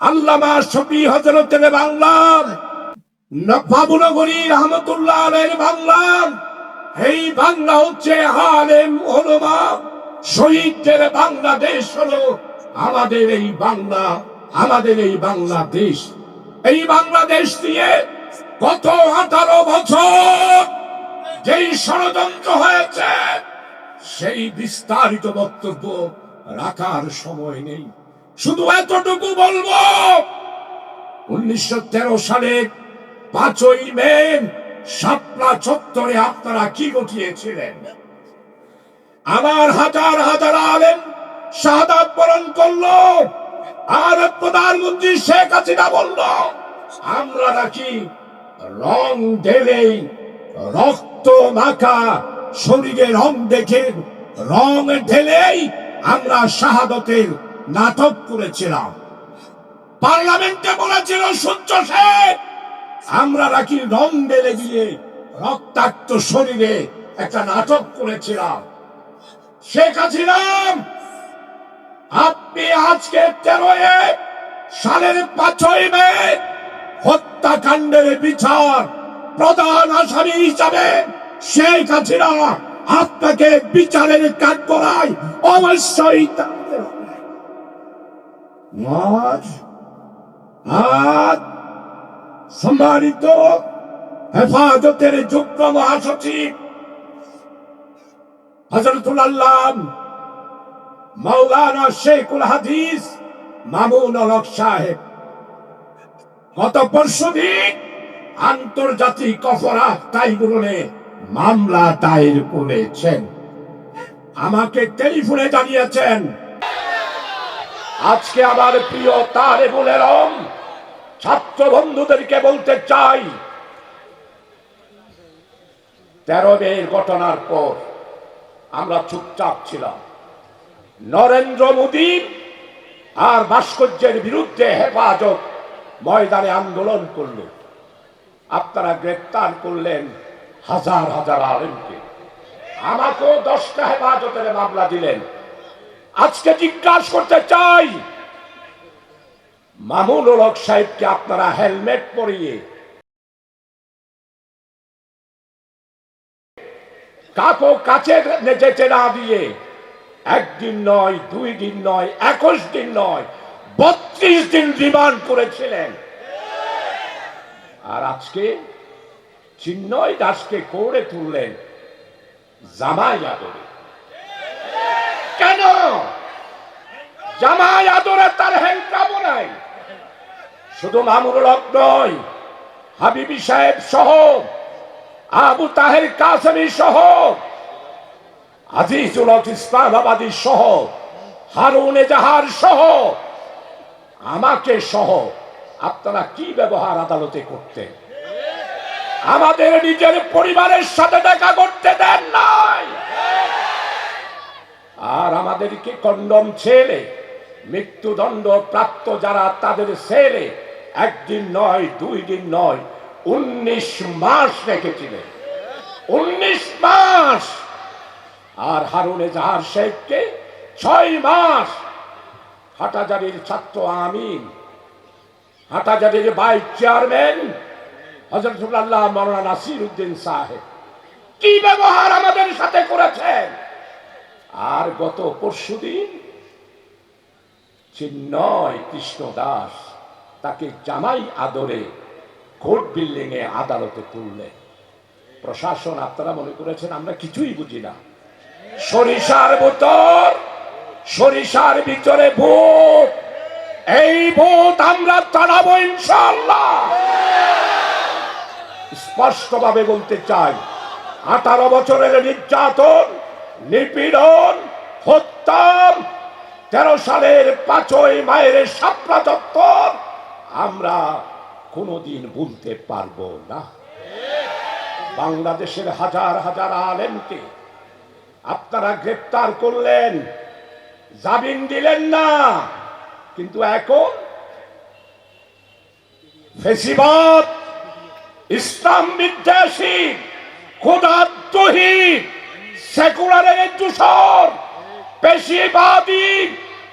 আল্লামা শফি হজরতের বাংলা বাবুনগরী রহমতুল্লাহ আলের বাংলা এই বাংলা হচ্ছে হালেম ওলমা, শহীদদের বাংলাদেশ হলো আমাদের এই বাংলা, আমাদের এই বাংলাদেশ। এই বাংলাদেশ দিয়ে গত আঠারো বছর যেই ষড়যন্ত্র হয়েছে, সেই বিস্তারিত বক্তব্য রাখার সময় নেই। শুধু এতটুকু বলব, উনিশশো সালের পাঁচই মে শাপলা চত্বরে আপনারা কি ঘটিয়েছিলেন? আমার হাজার হাজার আলেম শাহাদাত বরণ করল, আর প্রধানমন্ত্রী শেখ হাসিনা বলল, আমরা নাকি রং ঢেলেই রক্ত মাখা শরীরে রং দেখে রং ঢেলেই আমরা শাহাদতের নাটক করেছিলাম। পার্লামেন্টে বলেছিল সূর্য শেখ আমরা নাকি রং ঢেলে দিয়ে রক্তাক্ত শরীরে একটা নাটক করেছিলাম। শেখ হাসিনা আপনি আজকে তেরোয় সালের পাঁচই মে হত্যাকাণ্ডের বিচার প্রধান আসামি হিসাবে শেখ হাসিনা আপনাকে বিচারের কাজ করায় অবশ্যই হবে আজ আজ সম্মানিত হেফাজতের যুগ্ম মহাসচিব হজরতুল আল্লাহ মাওলানা শেখুল হাদিস মামুন অলক সাহেব গত পরশু দিন আন্তর্জাতিক অপরাধ ট্রাইব্যুনালে মামলা দায়ের করেছেন। আমাকে টেলিফোনে জানিয়েছেন আজকে আমার প্রিয় তারে বলেরম ছাত্র বন্ধুদেরকে বলতে চাই, তেরো মেয়ের ঘটনার পর আমরা চুপচাপ ছিলাম। নরেন্দ্র মোদী আর ভাস্কর্যের বিরুদ্ধে হেফাজত ময়দানে আন্দোলন করল। আপনারা গ্রেপ্তার করলেন হাজার হাজার আলেমকে। আমাকেও দশটা হেফাজতের মামলা দিলেন। আজকে জিজ্ঞাসা করতে চাই, মামুনুল হক সাহেবকে আপনারা হেলমেট পরিয়ে কাকো কাছে যেতে না দিয়ে একদিন নয়, দুই দিন নয়, একুশ দিন নয়, বত্রিশ দিন রিমান্ড করেছিলেন। আর আজকে চিন্ময় দাসকে করে তুললেন জামাই আদরে কেন? জামাই আদরে তার হ্যাংকাবো নাই। শুধু মামুনুল হক নয়, হাবিবি সাহেব সহ, আবু তাহের কাসমি সহ, আজিজুল হক ইসলামাবাদী সহ, হারুন এজাহার সহ, আমাকে সহ আপনারা কি ব্যবহার আদালতে করতেন আমাদের নিজের পরিবারের সাথে দেখা করতে দেন নাই। আর আমাদেরকে কন্ডম ছেলে মৃত্যুদণ্ড প্রাপ্ত যারা তাদের ছেলে একদিন নয়, দুই দিন নয়, উনিশ মাস রেখেছিলেন। উনিশ মাস! আর হারুনে জাহার শেখকে ছয় মাস! হাটাজারির ছাত্র আমিন, হাটাজারির ভাইস চেয়ারম্যান হজরতুল্লাহ মৌলানা নাসির উদ্দিন সাহেব কি ব্যবহার আমাদের সাথে করেছেন? আর গত পরশুদিন চিন্ময় কৃষ্ণ দাস তাকে জামাই আদরে কোর্ট বিল্ডিং এ আদালতে তুললেন প্রশাসন আপনারা মনে করেছেন, আমরা কিছুই বুঝি না। সরিষার বোতল, সরিষার ভিতরে ভূত, এই ভূত আমরা তাড়াবো ইনশাল্লাহ স্পষ্টভাবে বলতে চাই, আঠারো বছরের নির্যাতন, নিপীড়ন হত্যা তেরো সালের পাঁচই মায়ের সাপলা চত্বর আমরা কোনোদিন ভুলতে পারব না। বাংলাদেশের হাজার হাজার আলেমকে আপনারা গ্রেপ্তার করলেন, জামিন দিলেন না, কিন্তু এখন ফেসিবাদ, ইসলাম বিদ্বেষী খোদাদ্রোহী সেকুলারের দূষণ পেশিবাদী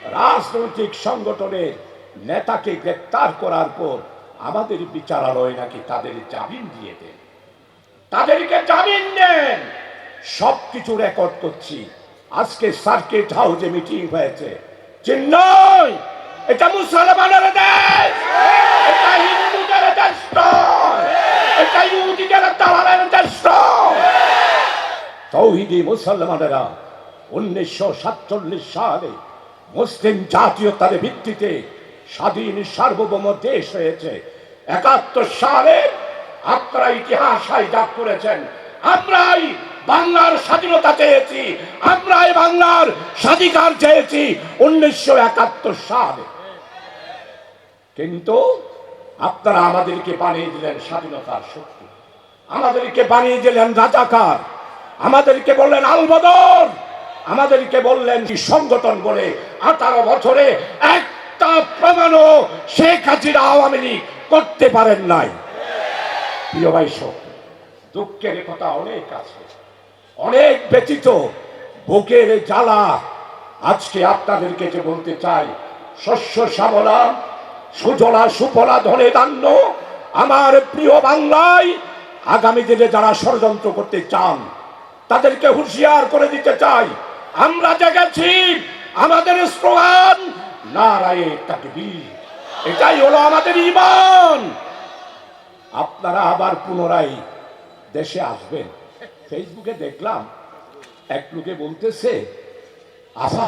রাজনৈতিক সংগঠনের নেতাকে গ্রেপ্তার করার পর আমাদের বিচারালয় নাকি তাদের জামিন দিয়ে দেন। তাদেরকে জামিন দেন। সবকিছু রেকর্ড করছি। আজকে সার্কিট হাউসে মিটিং হয়েছে। চিন্নয় এটা মুসলমানের দেশ! এটা হিন্দুদের দেশ এটা ইহুদিদের দালালের দেশ তৌহিদি মুসলমানেরা উনিশশো সাতচল্লিশ সালে মুসলিম জাতীয়তার ভিত্তিতে স্বাধীন সার্বভৌম দেশ হয়েছে। একাত্তর সালে আপনারা ইতিহাস হাইজাক করেছেন। আমরাই বাংলার স্বাধীনতা চেয়েছি। আমরাই বাংলার স্বাধিকার চেয়েছি উনিশশো একাত্তর সালে। কিন্তু আপনারা আমাদেরকে বানিয়ে দিলেন স্বাধীনতার শক্তি। আমাদেরকে বানিয়ে দিলেন রাজাকার। আমাদেরকে বললেন আলবদর। আমাদেরকে বললেন কি সংগঠন বলে আঠারো বছরে একটা প্রমাণও শেখ হাসিনা আওয়ামী লীগ করতে পারেন নাই। প্রিয় ভাই দুঃখের কথা অনেক আছে, অনেক ব্যতীত বুকের জ্বালা। আজকে আপনাদেরকে যে বলতে চাই, শস্য শ্যামলা, সুজলা সুফলা ধনে ধান্য, আমার প্রিয় বাংলায় আগামী দিনে যারা ষড়যন্ত্র করতে চান, তাদেরকে হুঁশিয়ার করে দিতে চাই আমরা জেগেছি আমাদের স্লোগান নারায়ে তাকবীর। এটাই হলো আমাদের ইমান আপনারা আবার পুনরায় দেশে আসবেন। ফেসবুকে দেখলাম এক লোকে বলতেছে, আফা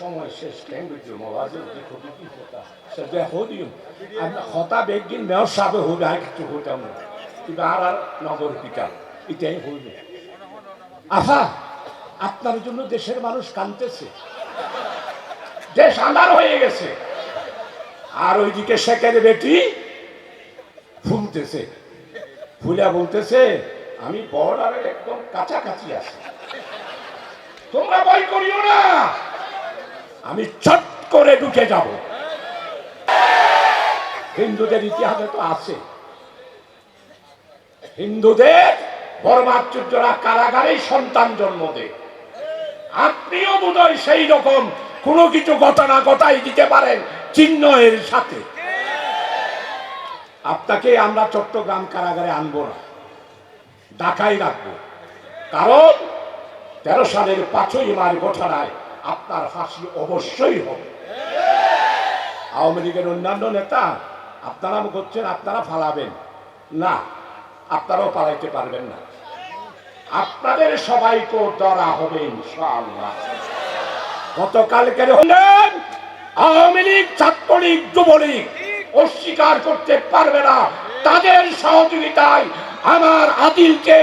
সময় শেষ হতা বেগিন, মেয়র সাহেব হবে আর কিছু হতাম কিন্তু আর আর নগর পিতা, এটাই হইবে। আফা আপনার জন্য দেশের মানুষ কানতেছে। দেশ আন্ধার হয়ে গেছে। আর ওইদিকে শেখের বেটি ফুলতেছে। ফুলা বলতেছে, আমি বর্ডারের একদম কাছাকাছি আছি। তোমরা ভয় করিও না। আমি চট করে ঢুকে যাব। হিন্দুদের ইতিহাসে তো আছে। হিন্দুদের বর্মাচুর্যরা কারাগারেই সন্তান জন্ম দেয়। আপনিও বোধহয় সেই রকম কোনো কিছু ঘটনা ঘটাই দিতে পারেন চিহ্ন এর সাথে। আপনাকে আমরা চট্টগ্রাম কারাগারে আনব না, ঢাকায় রাখব। কারণ তেরো সালের পাঁচই মার ঘটনায় আপনার ফাঁসি অবশ্যই হবে। আওয়ামী লীগের অন্যান্য নেতা, আপনারা করছেন আপনারা ফালাবেন। না আপনারাও পালাইতে পারবেন না। আপনাদের সবাইকে ধরা হবে ইনশাআল্লাহ। গতকালকের আওয়ামী লীগ, ছাত্রলীগ, যুবলীগ অস্বীকার করতে পারবে না। তাদের সহযোগিতায় আমার আদিলকে,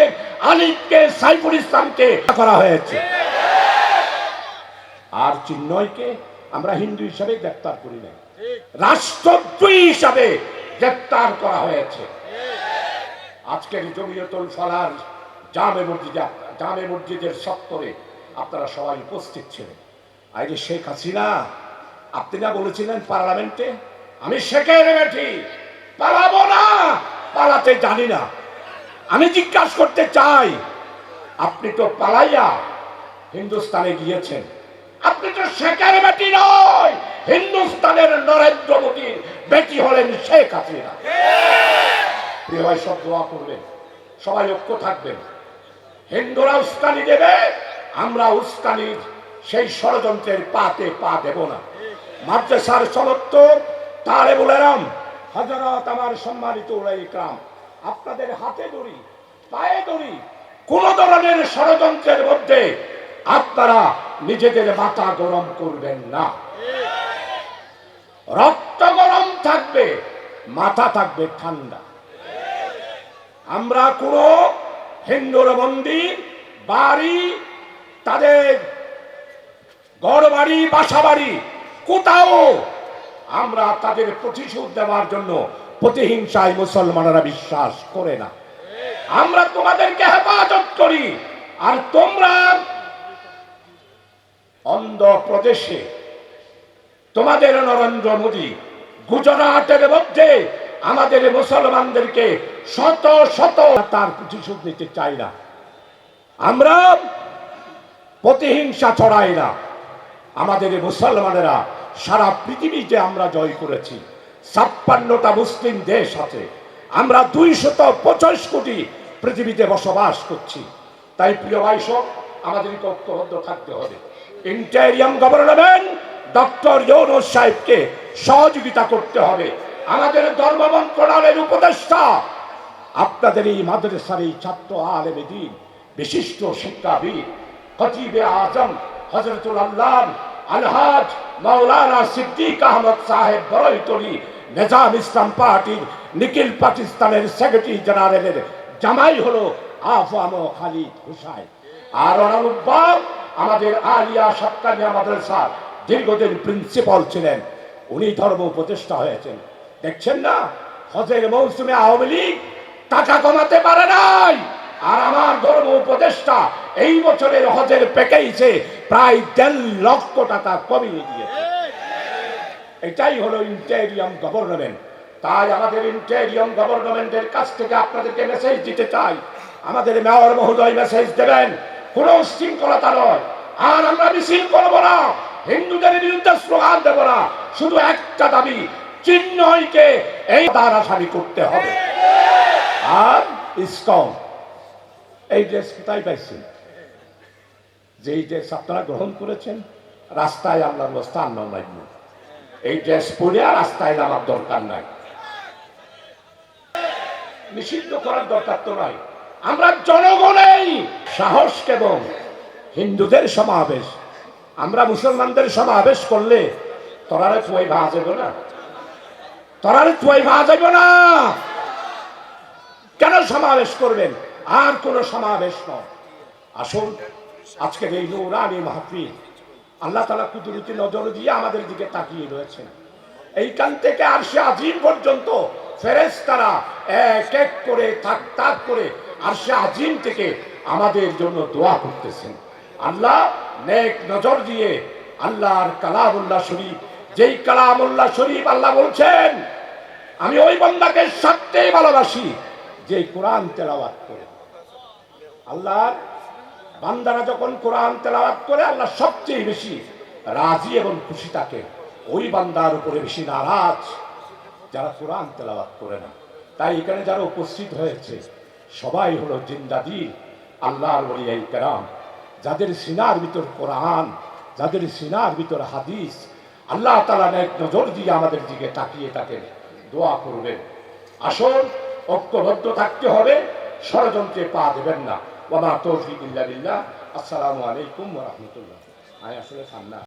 আলিফকে, সাইফুল ইসলামকে করা হয়েছে। আর চিন্ময়কে আমরা হিন্দু হিসাবে গ্রেপ্তার করি নাই। রাষ্ট্রদ্রোহী হিসাবে গ্রেপ্তার করা হয়েছে। আজকের জমিয়তুল ফলার জামে মসজিদে, জামে মসজিদের সত্তরে আপনারা সবাই উপস্থিত ছিলেন। আর যে শেখ হাসিনা, আপনি না বলেছিলেন পার্লামেন্টে? আমি শেখের বেঠি পালাবো না, পালাতে জানি না। আমি জিজ্ঞাসা করতে চাই, আপনি তো পালাইয়া হিন্দুস্তানে গিয়েছেন। আপনি তো শেখের বেটি নয়, হিন্দুস্তানের নরেন্দ্র মোদীর বেটি হলেন শেখ হাসিনা। প্রিয় ভাই সব দোয়া করবেন সবাই ঐক্য থাকবেন। হিন্দুরা উস্কানি দেবে, আমরা উস্কানির সেই ষড়যন্ত্রের পাতে পা দেব না। মাদ্রাসার সমর্থ তারে বলেরাম হজরত আমার সম্মানিত ইকরাম আপনাদের হাতে দড়ি, পায়ে দড়ি, কোন ধরনের ষড়যন্ত্রের মধ্যে আপনারা নিজেদের মাথা গরম করবেন না। রক্ত গরম থাকবে, মাথা থাকবে ঠান্ডা। আমরা কোন হিন্দুর মন্দির বাড়ি, তাদের ঘর বাড়ি বাসা বাড়ি কোথাও আমরা তাদের প্রতিশোধ দেওয়ার জন্য প্রতিহিংসায় মুসলমানরা বিশ্বাস করে না। আমরা তোমাদেরকে হেফাজত করি আর তোমরা অন্ধ্র প্রদেশে তোমাদের নরেন্দ্র মোদী, গুজরাটের মধ্যে আমাদের মুসলমানদেরকে শত শত। তার প্রতিশোধ নিতে চাই না। আমরা প্রতিহিংসা ছড়াই না। আমাদের মুসলমানেরা সারা পৃথিবীতে আমরা জয় করেছি। ছাপ্পান্নটা মুসলিম দেশ আছে। আমরা দুইশত পঁচাশ কোটি পৃথিবীতে বসবাস করছি। তাই প্রিয় ভাই সব, আমাদেরকে ঐক্যবদ্ধ থাকতে হবে। ইন্টেরিয়াম গভর্নমেন্ট ডক্টর ইউনুস সাহেবকে সহযোগিতা করতে হবে। আমাদের ধর্ম মন্ত্রণালয়ের উপদেষ্টা আপনাদের এই মাদ্রাসার এই ছাত্র আলেমে দিন, বিশিষ্ট শিক্ষাবিদ, খতিবে আজম হজরতুল আল্লাহ আলহাজ মাওলানা সিদ্দিক আহমদ সাহেব বড়ইতলি নিজাম ইসলাম পার্টির নিখিল পাকিস্তানের সেক্রেটারি জেনারেলের জামাই হলো আফাম খালিদ হুসাইন। আর অনানুব্বাব আমাদের আলিয়া সত্তানিয়া মাদ্রাসার দীর্ঘদিন প্রিন্সিপাল ছিলেন। উনি ধর্ম উপদেষ্টা হয়েছেন। দেখছেন না? হজের মৌসুমে আওয়ামী লীগ টাকা কমাতে পারে নাই। আর আমার ধর্ম উপদেষ্টা এই বছরের হজের প্যাকেজে প্রায় দেড় লক্ষ টাকা কমিয়ে দিয়েছে। এটাই হলো ইন্টেরিয়াম গভর্নমেন্ট। তাই আমাদের ইন্টেরিয়াম গভর্নমেন্টের কাছ থেকে আপনাদেরকে মেসেজ দিতে চাই। আমাদের মেয়র মহোদয় মেসেজ দেবেন, কোন শৃঙ্খলতা নয়। আর আমরা মিছিল করব না, হিন্দুদের বিরুদ্ধে স্লোগান দেব না। শুধু একটা দাবি চিহ্নইকে এই দ্বারা আসামি করতে হবে। আর ইসকন। এই ড্রেস কোথায় পাইছেন যে ড্রেস আপনারা গ্রহণ করেছেন, রাস্তায় আল্লাহর স্থান নাই এই ড্রেস পরে আর রাস্তায় নামার দরকার নাই। নিষিদ্ধ করার দরকার তো নাই। আমরা জনগণেই সাহস কেবল হিন্দুদের সমাবেশ, আমরা মুসলমানদের সমাবেশ করলে তোরারে তুই ভাঙা যাবে না। তোরারে তুই ভাঙা যাবে না। কেন সমাবেশ করবেন? আর কোন সমাবেশ নয়। আসুন আজকের এই নৌরানি মাহফিল, আল্লাহ তালা কুদরতি নজর দিয়ে আমাদের দিকে তাকিয়ে রয়েছেন। এইখান থেকে আর সে আজিম পর্যন্ত ফেরেস তারা এক এক করে, থাক তাক করে আর সে আজিম থেকে আমাদের জন্য দোয়া করতেছেন। আল্লাহ নেক নজর দিয়ে আল্লাহর কালামুল্লাহ শরীফ, যেই কালামুল্লাহ শরীফ আল্লাহ বলছেন, আমি ওই বন্দাকে সত্যিই ভালোবাসি। যে কোরআন তেলাওয়াত করে। আল্লাহ বান্দারা যখন কোরআন তেলাওয়াত করে, আল্লাহ সবচেয়ে বেশি রাজি এবং খুশি থাকে ওই বান্দার উপরে বেশি নারাজ যারা কোরআন তেলাওয়াত করে না। তাই এখানে যারা উপস্থিত হয়েছে, সবাই হলো জিন্দাদির আল্লাহর বলি এই কেরাম। যাদের সিনার ভিতর কোরআন, যাদের সিনার ভিতর হাদিস, আল্লাহ তালা এক নজর দিয়ে আমাদের দিকে তাকিয়ে তাকে দোয়া করবেন। আসুন ঐক্যবদ্ধ থাকতে হবে, ষড়যন্ত্রে পা দেবেন না। ওমা তৌফিক ইল্লা বিল্লাহ। আসসালামু আলাইকুম ওয়া রাহমাতুল্লাহ। আমি আসলে সামনে